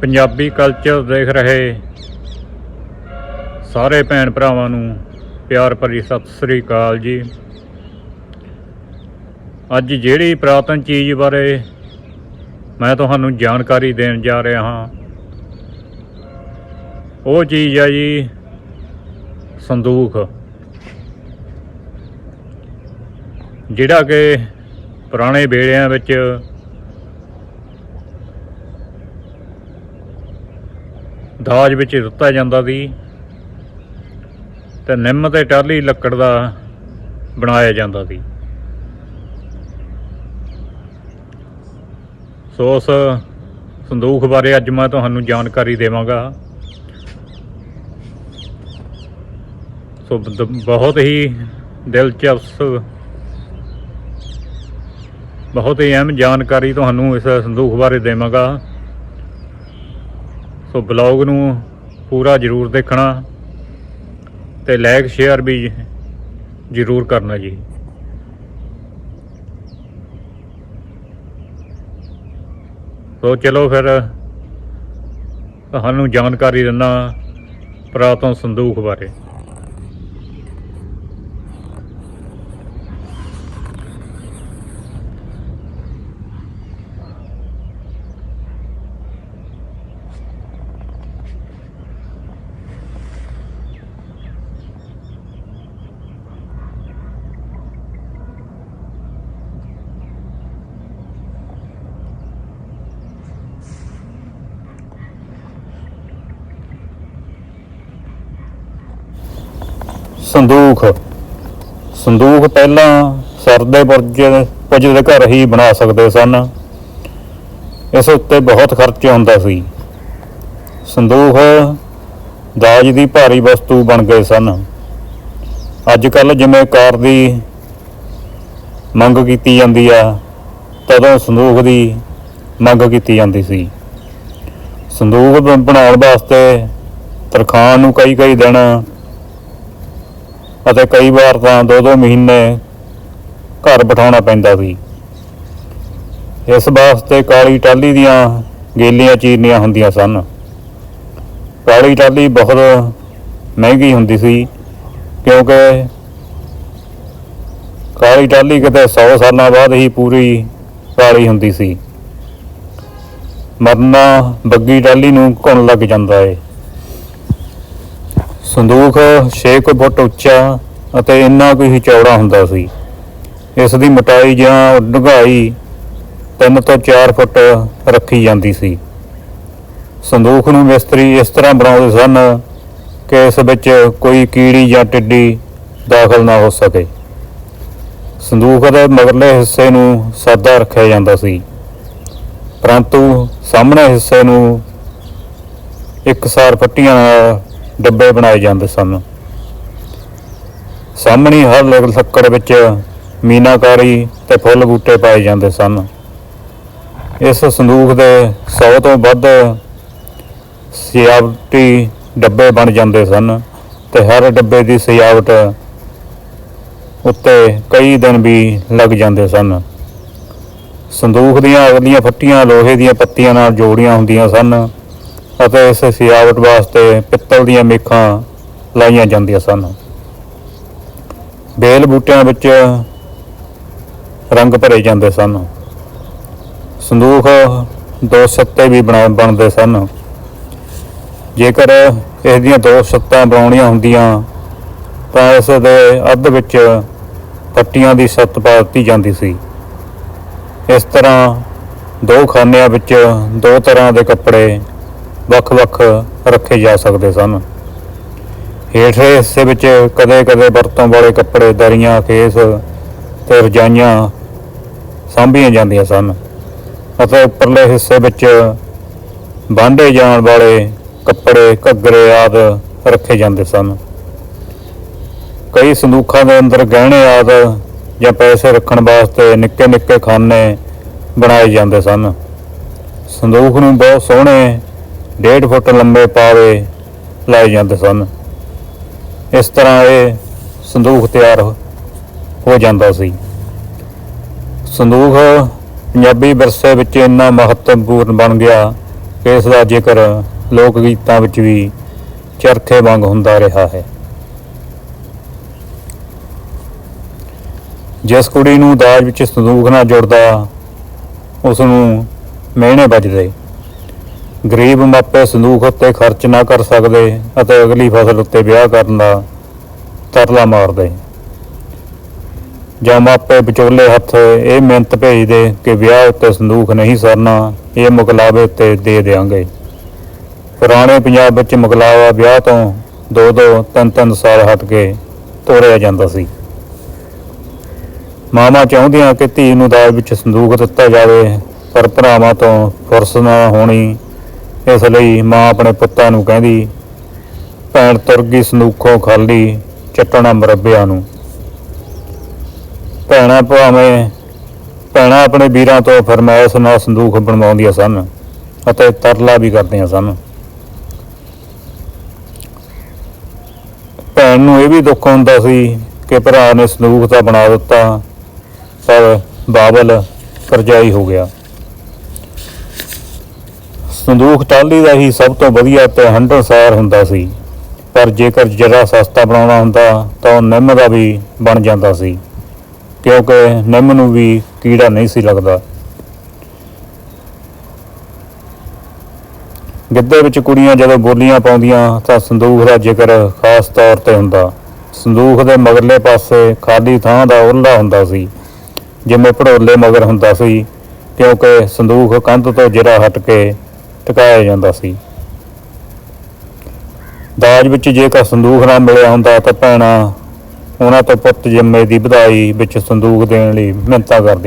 Punjabi culture ਦੇਖ ਰਹੇ ਸਾਰੇ ਭੈਣ ਭਰਾਵਾਂ ਨੂੰ ਪਿਆਰ ਭਰੀ ਸਤਿ ਸ੍ਰੀ ਅਕਾਲ ਜੀ। ਅੱਜ ਜਿਹੜੀ ਪ੍ਰਾਤਨ ਚੀਜ਼ ਬਾਰੇ ਮੈਂ ਤੁਹਾਨੂੰ ਜਾਣਕਾਰੀ ਦੇਣ ਜਾ ਰਿਹਾ ਹਾਂ, ਉਹ ਚੀਜ਼ ਹੈ ਜੀ ਸੰਦੂਖ। ਜਿਹੜਾ ਕਿ ਪੁਰਾਣੇ ਵੇੜਿਆਂ ਵਿੱਚ ਦਾਜ ਵਿੱਚ ਦਿੱਤਾ ਜਾਂਦਾ ਸੀ ਤੇ ਨਿੰਮ ਤੇ ਟਾਹਲੀ ਲੱਕੜ ਦਾ ਬਣਾਇਆ ਜਾਂਦਾ ਸੀ। ਸੋ ਉਸ ਸੰਦੂਖ ਬਾਰੇ ਅੱਜ ਮੈਂ ਤੁਹਾਨੂੰ ਜਾਣਕਾਰੀ ਦੇਵਾਂਗਾ। ਸੋ ਬ- ਬਹੁਤ ਹੀ ਦਿਲਚਸਪ, ਬਹੁਤ ਹੀ ਅਹਿਮ ਜਾਣਕਾਰੀ ਤੁਹਾਨੂੰ ਇਸ ਸੰਦੂਖ ਬਾਰੇ ਦੇਵਾਂਗਾ। ਸੋ ਬਲੌਗ ਨੂੰ ਪੂਰਾ ਜ਼ਰੂਰ ਦੇਖਣਾ ਤੇ ਲਾਈਕ ਸ਼ੇਅਰ ਵੀ ਜ਼ਰੂਰ ਕਰਨਾ ਜੀ। ਸੋ ਚਲੋ ਫਿਰ ਤੁਹਾਨੂੰ ਜਾਣਕਾਰੀ ਦਿੰਦਾ ਪੁਰਾਤਨ ਸੰਦੂਖ ਬਾਰੇ। ਸੰਦੂਖ। ਸੰਦੂਖ ਪਹਿਲਾਂ ਸਰਦੇ ਬੁਰਜ ਕੁਝ ਦੇ ਘਰ ਹੀ ਬਣਾ ਸਕਦੇ ਸਨ। ਇਸ ਉੱਤੇ ਬਹੁਤ ਖਰਚ ਹੁੰਦਾ ਸੀ। ਸੰਦੂਖ ਦਾਜ ਦੀ ਭਾਰੀ ਵਸਤੂ ਬਣ ਗਏ ਸਨ। ਅੱਜ ਕੱਲ ਜਿਵੇਂ ਕਾਰ ਦੀ ਮੰਗ ਕੀਤੀ ਜਾਂਦੀ ਆ, ਤਦੋਂ ਸੰਦੂਖ ਦੀ ਮੰਗ ਕੀਤੀ ਜਾਂਦੀ ਸੀ। ਸੰਦੂਕ ਬ- ਬਣਾਉਣ ਵਾਸਤੇ ਤਰਖਾਣ ਨੂੰ ਕਈ ਕਈ ਦਿਨ ਅਤੇ ਕਈ ਵਾਰ ਤਾਂ ਦੋ ਦੋ ਮਹੀਨੇ ਘਰ ਬਿਠਾਉਣਾ ਪੈਂਦਾ ਸੀ। ਇਸ ਵਾਸਤੇ ਕਾਲੀ ਟਾਲੀ ਦੀਆਂ ਗੇਲੀਆਂ ਚੀਰਨੀਆਂ ਹੁੰਦੀਆਂ ਸਨ। ਕਾਲੀ ਟਾਲੀ ਬਹੁਤ ਮਹਿੰਗੀ ਹੁੰਦੀ ਸੀ, ਕਿਉਂਕਿ ਕਾਲੀ ਟਾਲੀ ਕਿਤੇ 100 ਸਾਲਾਂ ਬਾਅਦ ਹੀ ਪੂਰੀ ਕਾਲੀ ਹੁੰਦੀ ਸੀ। ਮਰਨਾ ਬੱਗੀ ਟਾਲੀ ਨੂੰ ਘੁਣ ਲੱਗ ਜਾਂਦਾ ਏ। ਸੰਦੂਖ 6 ਫੁੱਟ ਉੱਚਾ ਅਤੇ ਇੰਨਾ ਕੁ ਹੀ ਚੌੜਾ ਹੁੰਦਾ ਸੀ। ਇਸ ਦੀ ਮੋਟਾਈ ਜਾਂ ਡੂੰਘਾਈ 3 ਤੋਂ 4 ਫੁੱਟ ਰੱਖੀ ਜਾਂਦੀ ਸੀ। ਸੰਦੂਕ ਨੂੰ ਮਿਸਤਰੀ ਇਸ ਤਰ੍ਹਾਂ ਬਣਾਉਂਦੇ ਸਨ ਕਿ ਇਸ ਵਿੱਚ ਕੋਈ ਕੀੜੀ ਜਾਂ ਟਿੱਡੀ ਦਾਖਲ ਨਾ ਹੋ ਸਕੇ। ਸੰਦੂਕ ਦੇ ਮਗਰਲੇ ਹਿੱਸੇ ਨੂੰ ਸਾਦਾ ਰੱਖਿਆ ਜਾਂਦਾ ਸੀ। ਪਰੰਤੂ ਸਾਹਮਣੇ ਹਿੱਸੇ ਨੂੰ ਇੱਕ ਸਾਰ ਪੱਟੀਆਂ ਨਾਲ ਡੱਬੇ ਬਣਾਏ ਜਾਂਦੇ ਸਨ। ਸਾਹਮਣੇ ਹਰ ਲ- ਲੱਕੜ ਵਿੱਚ ਮੀਨਾਕਾਰੀ ਤੇ ਫੁੱਲ ਬੂਟੇ ਪਾਏ ਜਾਂਦੇ ਸਨ। ਇਸ ਸੰਦੂਕ ਦੇ 100 ਤੋਂ ਵੱਧ ਸਜਾਵਟੀ ਡੱਬੇ ਬਣ ਜਾਂਦੇ ਸਨ ਤੇ ਹਰ ਡੱਬੇ ਦੀ ਸਜਾਵਟ ਉੱਤੇ ਕਈ ਦਿਨ ਵੀ ਲੱਗ ਜਾਂਦੇ ਸਨ। ਸੰਦੂਕ ਦੀਆਂ ਅਗਲੀਆਂ ਫੱਟੀਆਂ ਲੋਹੇ ਦੀਆਂ ਪੱਤੀਆਂ ਨਾਲ ਜੋੜੀਆਂ ਹੁੰਦੀਆਂ ਸਨ। ਅਤੇ ਇਸ ਸਿਆਵਟ ਵਾਸਤੇ ਪਿੱਤਲ ਦੀਆਂ ਮੇਖਾਂ ਲਾਈਆਂ ਜਾਂਦੀਆਂ ਸਨ। ਬੇਲ ਬੂਟਿਆਂ ਵਿੱਚ ਰੰਗ ਭਰੇ ਜਾਂਦੇ ਸਨ। ਸੰਦੂਖ ਦੋ ਸੱਤੇ ਵੀ ਬਣਾ, ਬਣਦੇ ਸਨ। ਜੇਕਰ ਇਸ ਦੀਆਂ ਦੋ ਸੱਤਾਂ ਬਣਾਉਣੀਆਂ ਹੁੰਦੀਆਂ, ਤਾਂ ਇਸ ਦੇ ਅੱਧ ਵਿੱਚ ਪੱਟੀਆਂ ਦੀ ਸੱਤ ਪਾ ਦਿੱਤੀ ਜਾਂਦੀ ਸੀ। ਇਸ ਤਰ੍ਹਾਂ ਦੋ ਖਾਨਿਆਂ ਵਿੱਚ ਦੋ ਤਰ੍ਹਾਂ ਦੇ ਕੱਪੜੇ ਵੱਖ-ਵੱਖ ਰੱਖੇ ਜਾ ਸਕਦੇ ਸਨ। ਹੇਠਲੇ ਹਿੱਸੇ ਵਿੱਚ ਕਦੇ-ਕਦੇ ਵਰਤੋਂ ਵਾਲੇ ਕੱਪੜੇ, ਦਰੀਆਂ ਖੇਸ ਤੇ ਰਜਾਈਆਂ ਸਾਂਭੀਆਂ ਜਾਂਦੀਆਂ ਸਨ ਅਤੇ ਉੱਪਰਲੇ ਹਿੱਸੇ ਵਿੱਚ ਬਾਂਡੇ ਜਾਣ ਵਾਲੇ ਕੱਪੜੇ, ਘੱਗਰੇ ਆਦਿ ਰੱਖੇ ਜਾਂਦੇ ਸਨ। ਕਈ ਸੰਦੂਖਾਂ ਦੇ ਅੰਦਰ ਗਹਿਣੇ ਆਦਿ ਜਾਂ ਪੈਸੇ ਰੱਖਣ ਵਾਸਤੇ ਨਿੱਕੇ-ਨਿੱਕੇ ਖਾਨੇ ਬਣਾਏ ਜਾਂਦੇ ਸਨ। ਸੰਦੂਖ ਨੂੰ ਬਹੁਤ ਸੋਹਣੇ ਡੇਢ ਫੁੱਟ ਲੰਬੇ ਪਾਵੇ ਲਾਏ ਜਾਂਦੇ ਸਨ। ਇਸ ਤਰ੍ਹਾਂ ਇਹ ਸੰਦੂਖ ਤਿਆਰ ਹੋ ਜਾਂਦਾ ਸੀ। ਸੰਦੂਖ ਪੰਜਾਬੀ ਵਿਰਸੇ ਵਿੱਚ ਇੰਨਾ ਮਹੱਤਵਪੂਰਨ ਬਣ ਗਿਆ ਕਿ ਇਸ ਦਾ ਜ਼ਿਕਰ ਲੋਕ ਗੀਤਾਂ ਵਿੱਚ ਵੀ ਚਰਖੇ ਵਾਂਗ ਹੁੰਦਾ ਰਿਹਾ ਹੈ। ਜਿਸ ਕੁੜੀ ਨੂੰ ਦਾਜ ਵਿੱਚ ਸੰਦੂਕ ਨਾਲ ਜੁੜਦਾ, ਉਸ ਨੂੰ ਮਿਹਣੇ ਵੱਜਦੇ। ਗਰੀਬ ਮਾਪੇ ਸੰਦੂਕ ਉੱਤੇ ਖਰਚ ਨਾ ਕਰ ਸਕਦੇ ਅਤੇ ਅਗਲੀ ਫਸਲ ਉੱਤੇ ਵਿਆਹ ਕਰਨ ਦਾ ਤਰਲਾ ਮਾਰਦੇ ਜਾਂ ਮਾਪੇ ਵਿਚੋਲੇ ਹੱਥ ਇਹ ਮਿਹਨਤ ਭੇਜਦੇ ਕਿ ਵਿਆਹ ਉੱਤੇ ਸੰਦੂਕ ਨਹੀਂ ਸਰਨਾ, ਇਹ ਮੁਕਲਾਵੇ ਉੱਤੇ ਦੇ ਦੇਾਂਗੇ ਪੁਰਾਣੇ ਪੰਜਾਬ ਵਿੱਚ ਮੁਕਲਾਵਾ ਵਿਆਹ ਤੋਂ ਦੋ ਦੋ ਤਿੰਨ ਤਿੰਨ ਸਾਲ ਹਟ ਕੇ ਤੋੜਿਆ ਜਾਂਦਾ ਸੀ। ਮਾਮਾ ਚਾਹੁੰਦੀਆਂ ਕਿ ਧੀ ਨੂੰ ਦਾਜ ਵਿੱਚ ਸੰਦੂਕ ਦਿੱਤਾ ਜਾਵੇ, ਪਰ ਭਰਾਵਾਂ ਤੋਂ ਫੁਰਸਤ ਨਾ ਹੋਣੀ ਇਸ ਲਈ ਮਾਂ ਆਪਣੇ ਪੁੱਤਾਂ ਨੂੰ ਕਹਿੰਦੀ, ਭੈਣ ਤੁਰ ਗਈ ਸੰਦੂਖੋਂ ਖਾਲੀ, ਚੱਟਣਾ ਮਰੱਬਿਆਂ ਨੂੰ। ਭੈਣਾਂ ਭਾਵੇਂ, ਭੈਣਾਂ ਆਪਣੇ ਵੀਰਾਂ ਤੋਂ ਫਰਮਾਇਸ਼ ਨਾਲ ਸੰਦੂਖ ਬਣਵਾਉਂਦੀਆਂ ਸਨ ਅਤੇ ਤਰਲਾ ਵੀ ਕਰਦੀਆਂ ਸਨ। ਭੈਣ ਨੂੰ ਇਹ ਵੀ ਦੁੱਖ ਹੁੰਦਾ ਸੀ ਕਿ ਭਰਾ ਨੇ ਸੰਦੂਕ ਤਾਂ ਬਣਾ ਦਿੱਤਾ, ਪਰ ਬਾਬਲ ਕਰਜਾਈ ਹੋ ਗਿਆ। ਸੰਦੂਕ ਟਾਲੀ ਦਾ ਹੀ ਸਭ ਤੋਂ ਵਧੀਆ ਤੇ ਹੰਢਣਸਾਰ ਹੁੰਦਾ ਸੀ। ਪਰ ਜੇਕਰ ਜਰਾ ਸਸਤਾ ਬਣਾਉਣਾ ਹੁੰਦਾ ਤਾਂ ਉਹ ਨਿੰਮ ਦਾ ਵੀ ਬਣ ਜਾਂਦਾ ਸੀ, ਕਿਉਂਕਿ ਨਿੰਮ ਨੂੰ ਵੀ ਕੀੜਾ ਨਹੀਂ ਸੀ ਲੱਗਦਾ। ਗਿੱਧੇ ਵਿੱਚ ਕੁੜੀਆਂ ਜਦੋਂ ਬੋਲੀਆਂ ਪਾਉਂਦੀਆਂ ਤਾਂ ਸੰਦੂਕ ਦਾ ਜ਼ਿਕਰ ਖਾਸ ਤੌਰ ਤੇ ਹੁੰਦਾ। ਸੰਦੂਕ ਦੇ ਮਗਰਲੇ ਪਾਸੇ ਖਾਲੀ ਥਾਂ ਦਾ ਉਹਲਾ ਹੁੰਦਾ ਸੀ, ਜਿਵੇਂ ਭੜੋਲੇ ਮਗਰ ਹੁੰਦਾ ਸੀ, ਕਿਉਂਕਿ ਸੰਦੂਖ ਕੰਧ ਤੋਂ ਜਰਾ ਹਟ ਕੇ ਟਿਕਾਇਆ ਜਾਂਦਾ ਸੀ। ਦਾਜ ਵਿੱਚ ਜੇਕਰ ਸੰਦੂਕ ਨਾ ਮਿਲਿਆ ਹੁੰਦਾ ਤਾਂ ਭੈਣਾਂ, ਉਹਨਾਂ ਤੋਂ ਪੁੱਤ ਜੰਮੇ ਦੀ ਵਧਾਈ ਵਿੱਚ ਸੰਦੂਕ ਦੇਣ ਲਈ ਮਿਹਨਤਾਂ ਕਰਦੀਆਂ।